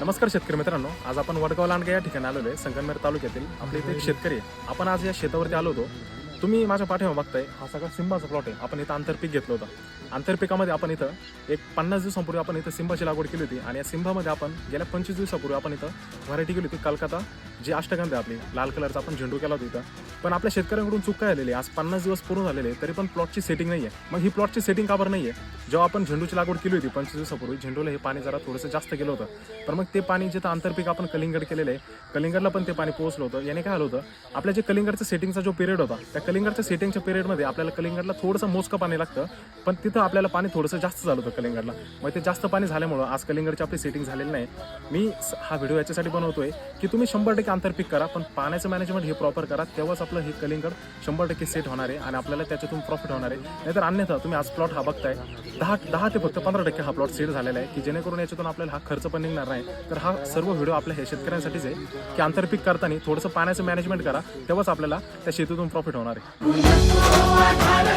नमस्कार शेतकरी मित्रांनो. आज आपण वडगाव लांडगे या ठिकाणी आलेलो आहे संगमनेर तालुक्यातील. आपले इथे एक शेतकरी आहे. आपण आज या शेतावरती आलो होतो. तुम्ही माझ्या पाठीमागे बघताय हा सगळा सिंबाचा प्लॉट आहे. आपण इथं आंतरपीक घेतलं होतं. आंतरपिकामध्ये आपण इथं एक पन्नास दिवसांपूर्वी आपण इथं सिंबाची लागवड केली होती. आणि या सिंबामध्ये आपण गेल्या पंचवीस दिवसापूर्वी आपण इथं व्हरायटी केली होती कलकत्ता जी अष्टगंध आहे आपली लाल कलरचा आपण झेंडू केला होता पण आपल्या शेतकऱ्यांकडून चूक काय झालेली आहे? आज पन्नास दिवस पूर्ण झालेले तरी पण प्लॉटची सेटिंग नाही आहे मग ही प्लॉटची सेटिंग का बरं नाही आहे जेव्हा आपण झेंडूची लागवड केली होती पंचवीस दिवसापूर्वी झेंडूला हे पाणी जरा थोडंसं जास्त गेलं होतं. तर मग ते पाणी जिथं आंतरपीक आपण कलिंगड केलेलं आहे कलिंगडला पण ते पाणी पोहोचलं होतं. याने काय आलं होतं? आपल्या जे कलिंगडचं सेटिंगचा जो पिरियड होता त्या कलिंगडच्या सेटिंगच्या पिरियडमध्ये आपल्याला कलिंगडला थोडंसं मोजकं पाणी लागतं पण तिथं आपल्याला पाणी थोडंसं जास्त झालं होतं कलिंगडला. मग ते जास्त पाणी झाल्यामुळं आज कलिंगडची आपली सेटिंग झालेली नाही. मी स- हा व्हिडिओ याच्यासाठी बनवतोय की तुम्ही शंभर टक्के आंतरपीक करा पण पाण्याचं मॅनेजमेंट हे प्रॉपर करा. तेव्हाच आपलं हे कलिंगड शंभर टक्के सेट होणार आहे आणि आपल्याला त्याच्यातून प्रॉफिट होणार आहे. नाहीतर अन्यथा तुम्ही आज प्लॉट हा बघताय दहा दहा ते फक्त पंधरा टक्के हा प्लॉट सेट झालेला आहे की जेणेकरून याच्यातून आपल्याला हा खर्च पण निघणार नाही. तर हा सर्व व्हिडिओ आपल्या हे शेतकऱ्यांसाठीच आहे की आंतरपीक करताना थोडंसं पाण्याचं मॅनेजमेंट करा तेव्हाच आपल्याला त्या शेतीतून प्रॉफिट होणार आहे.